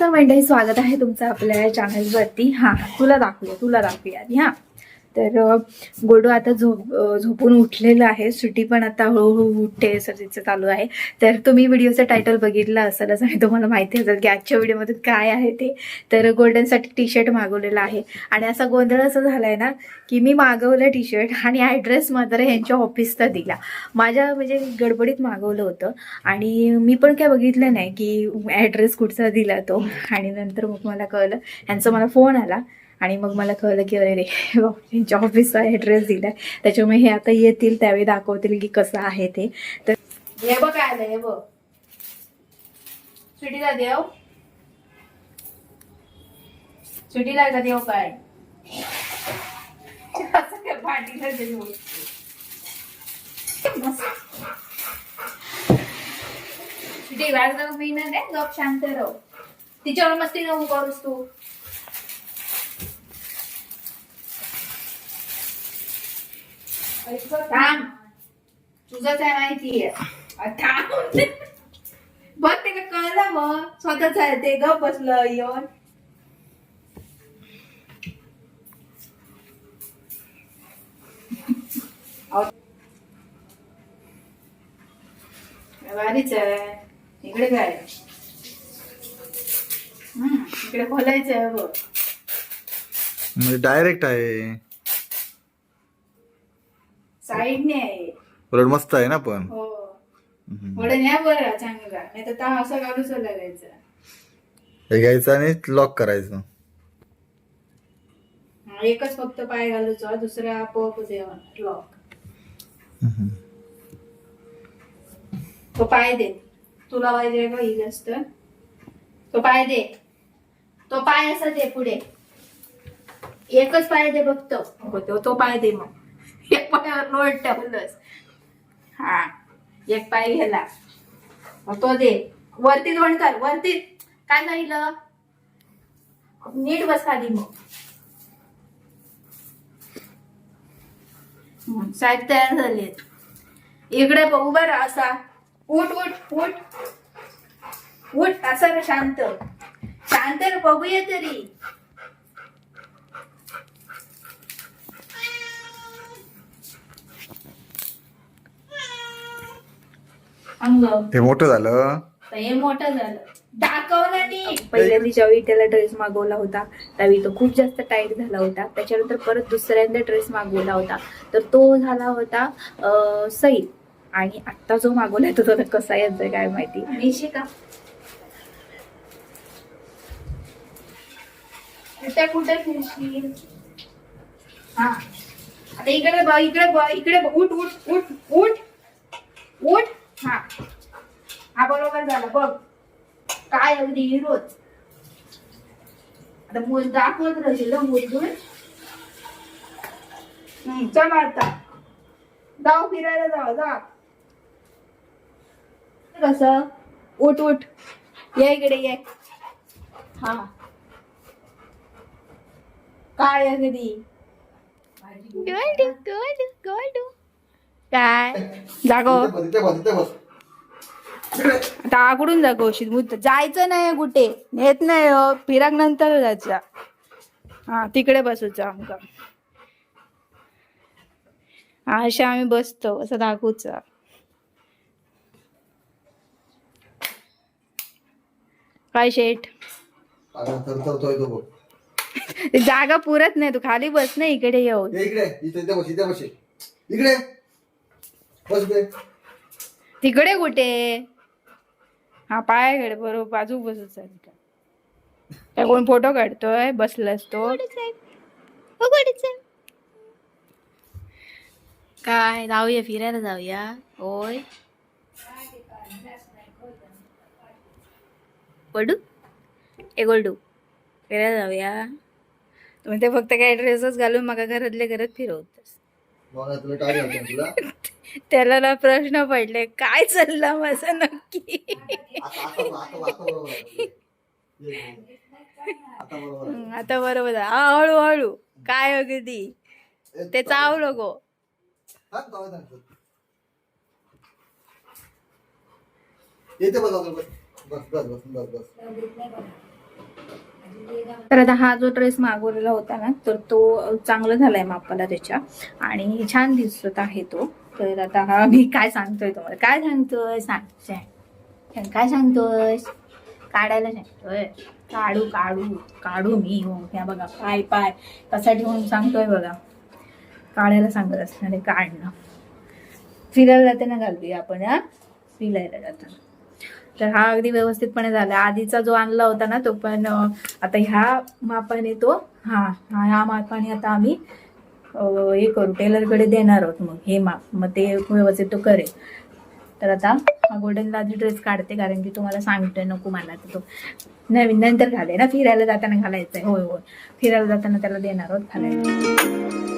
नमस्कार मंडळी स्वागत आहे तुमचं आपल्या चॅनलवरती हां तुला दाखवूया तुला दाखवूया आधी हां. तर गोडू आता झोप झोपून उठलेलं आहे. सुटी पण आता हळूहळू उठते असं तिचं चालू आहे. तर तुम्ही व्हिडिओचं टायटल बघितलं असेलच आणि तुम्हाला माहिती असेल की आजच्या व्हिडिओमध्ये काय आहे ते. तर गोल्डनसाठी टी शर्ट मागवलेला आहे. आणि असा गोंधळ असा झाला आहे ना की मी मागवलं टी शर्ट आणि ॲड्रेस मात्र यांच्या ऑफिसचा दिला. माझ्या म्हणजे गडबडीत मागवलं होतं. आणि मी पण काय बघितलं नाही की ॲड्रेस कुठचा दिला तो. आणि नंतर मग मला कळलं. यांचा मला फोन आला. आणि मग मला कळलं की अरे रे यांच्या ऑफिसचा ॲड्रेस दिला त्याच्यामुळे हे आता येतील त्यावेळी दाखवतील की कसं आहे ते. तर हे बघ काय आलं हे बघ. सुटीला देव सुटीला का देव काय. असं काय देऊ सुटी वाट मी ना गप शांत राहू. तिच्यावर मस्ती नको करूस तू. थांब. तुझंच आहे माहितीये थांब. बघ ते का कळलं मग. स्वतःच आहे ते गप बसलं येऊन. भारीच आहे. इकडे काय? हम्म, इकडे खोलायचं आहे बघ. म्हणजे डायरेक्ट आहे. साईडने आहे. उलट मस्त आहे ना पण? हो. थोडं न्या बरं चांगला नाही तर ता असं घालूच लागायचं हे घ्यायचं आणि लॉक करायचं. हा, एकच फक्त पाय घालूचो दुसरा आपोआप देवा लॉक हम्म. तो पाय दे. तुला पाहिजे का ही जास्त? तो पाय दे. तो पाय असा दे पुढे. एकच पाय दे फक्त. हो, तो तो पाय दे मग. एक पायावर लोट ठेवलंच हा एक पाय गेला. तो दे. वरती दोन कर. वरती काय सांगितलं नीट बस खाली मग. साहेब तयार झालेत. इकडे बघू बर असा. उठ उठ उठ. उठ असा शांत. शांत बघूया तरी. अंग हे मोठं झालं. हे मोठं झालं. दाखवलं नी पहिल्यांदा ज्यावेळी त्याला ड्रेस मागवला होता त्यावेळी तो खूप जास्त टाईट झाला होता. त्याच्यानंतर परत दुसऱ्यांदा ड्रेस मागवला होता. तर तो झाला होता अं, सैल आणि आत्ता जो मागवलाय तो त्याला कसा यायचा काय माहिती? आणि का? कुठे कुठे फिरशील हा. आता इकडे बघ इकडे बघ इकडे बघ. उठ उठ उठ उठ. उठ. हा. हा बरोबर झाला. बघ. काय अगदी हिरोच. आता मूल दाखवत राहील मुलगून चल आता. जाऊ फिरायला जाऊ जा. कस? उठ उठ. ये इकडे ये. हा. काय अगदी? गोडू. गोडू गोडू काय? जागो. आता आकडून जागोशील मुद्दा जायचं नाही कुठे. नेत नाही हो. फिराक नंतर जायचं. हा तिकडे बसूचा आमका. अशा आम्ही बसतो असं दाखवूच काय शेठ? जागा पुरत नाही तू खाली बस ना इकडे येऊन. ये इकडे इकडे. बस बे तिकडे कुठे? हा पायाकडे बरोबर बाजू बसत काय कोण फोटो काढतोय? बसलास तो काय जाऊया फिरायला जाऊया. होय. पडू. ए गोल्डू फिरायला जाऊया. तुम्ही ते फक्त काय ड्रेसच घालून मका घरातल्या घरात फिरवतस. त्याला ना प्रश्न पडले. काय चाललं माझं नक्की? आता बरोबर. हं. हा, हळूहळू. काय अगदी ए, ते चाव नको. आता, बस बस बस बस बस बस. तर आता हा जो ड्रेस मागवलेला होता ना तर तो चांगला झालाय मापाला त्याच्या. आणि छान दिसत आहे तो. तर आता हा मी काय सांगतोय तुम्हाला? काय सांगतोय? सांग काय सांगतोय? काढायला सांगतोय. काढू काढू काढू मी हो. ह्या बघा पाय पाय. कसा ठेवून सांगतोय बघा. काढायला सांगत असणार आहे काढणं. फिरायला जाताना घालूया आपण हा? फिरायला जाताना. तर हा अगदी व्यवस्थितपणे झाला. आधीचा जो आणला होता ना तो पण आता ह्या मापाने तो हा ह्या मापाने आता आम्ही हे करू. टेलरकडे देणार आहोत मग हे माप. मग ते व्यवस्थित तो करेल. तर आता हा गोल्डन लाजी ड्रेस काढते कारण की तुम्हाला सांगतोय नको मला तर तो. नवीन नंतर घालाय ना फिरायला जाताना घालायचं आहे होय होय. फिरायला जाताना त्याला देणार आहोत घालायला.